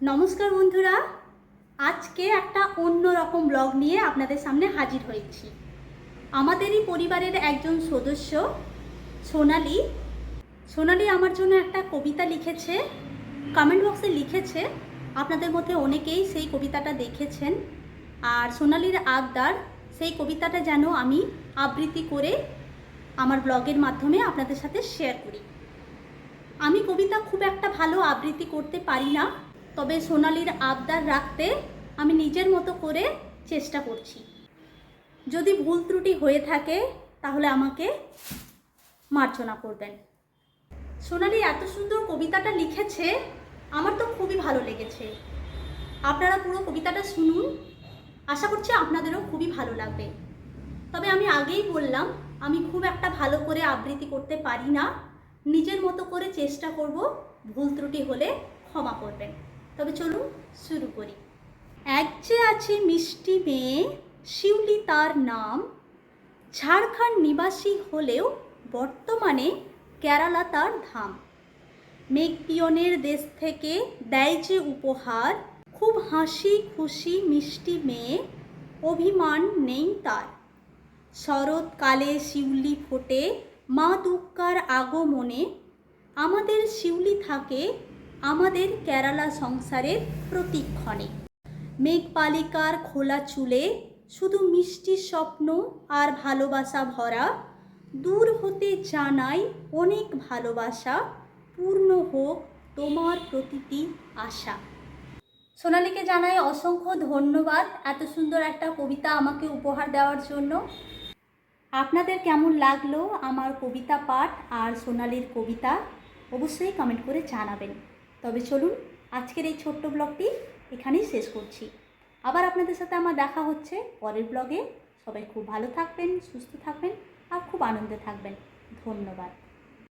নমস্কার বন্ধুরা। আজকে একটা অন্য রকম ব্লগ নিয়ে আপনাদের সামনে হাজির হয়েছি। আমাদেরই পরিবারের একজন সদস্য, সোনালি। সোনালি আমার জন্য একটা কবিতা লিখেছে কমেন্ট বক্সে লিখেছে। আপনাদের মধ্যে অনেকেই সেই কবিতাটা দেখেছেন। আর সোনালির আবদার, সেই কবিতাটা যেন আমি আবৃত্তি করে আমার ব্লগের মাধ্যমে আপনাদের সাথে শেয়ার করি। আমি কবিতা খুব একটা ভালো আবৃত্তি করতে পারি না। তবে সোনালির আবদার রাখতে আমি নিজের মতো করে চেষ্টা করছি। যদি ভুল ত্রুটি হয়ে থাকে, তাহলে আমাকে মার্জনা করবেন। সোনালি এত সুন্দর কবিতাটা লিখেছে, আমার তো খুবই ভালো লেগেছে। আপনারা পুরো কবিতাটা শুনুন। আশা করছি আপনাদেরও খুবই ভালো লাগবে। তবে আমি আগেই বললাম, আমি খুব একটা ভালো করে আবৃত্তি করতে পারি না। নিজের মতো করে চেষ্টা করব, ভুল ত্রুটি হলে ক্ষমা করবেন। তবে চলুন শুরু করি। এক যে আছে মিষ্টি মেয়ে, শিউলি তার নাম। ঝাড়খণ্ড নিবাসী হলেও বর্তমানে কেরালা তার ধাম। মেঘপিয়নের দেশ থেকে দেয় যে উপহার, খুব হাসি খুশি মিষ্টি মেয়ে, অভিমান নেই তার। শরৎকালে শিউলি ফোটে মা দুর্গার আগমনে। আমাদের শিউলি থাকে আমাদের কেরালা সংসারের প্রতিক্ষণে। মেঘপালিকার খোলা চুলে শুধু মিষ্টি স্বপ্ন আর ভালোবাসা ভরা, দূর হতে জানাই অনেক ভালোবাসা পূর্ণ হোক তোমার প্রতিটি আশা। সোনালীকে জানাই অসংখ্য ধন্যবাদ এত সুন্দর একটা কবিতা আমাকে উপহার দেওয়ার জন্য। আপনাদের কেমন লাগল আমার কবিতা পাঠ আর সোনালির কবিতা? অবশ্যই কমেন্ট করে জানাবেন। তবে চলুন আজকের এই ছোট্ট ব্লগটি এখানেই শেষ করছি। আবার আপনাদের সাথে আমার দেখা হচ্ছে পরের ব্লগে। সবাই খুব ভালো থাকবেন, সুস্থ থাকবেন আর খুব আনন্দে থাকবেন। ধন্যবাদ।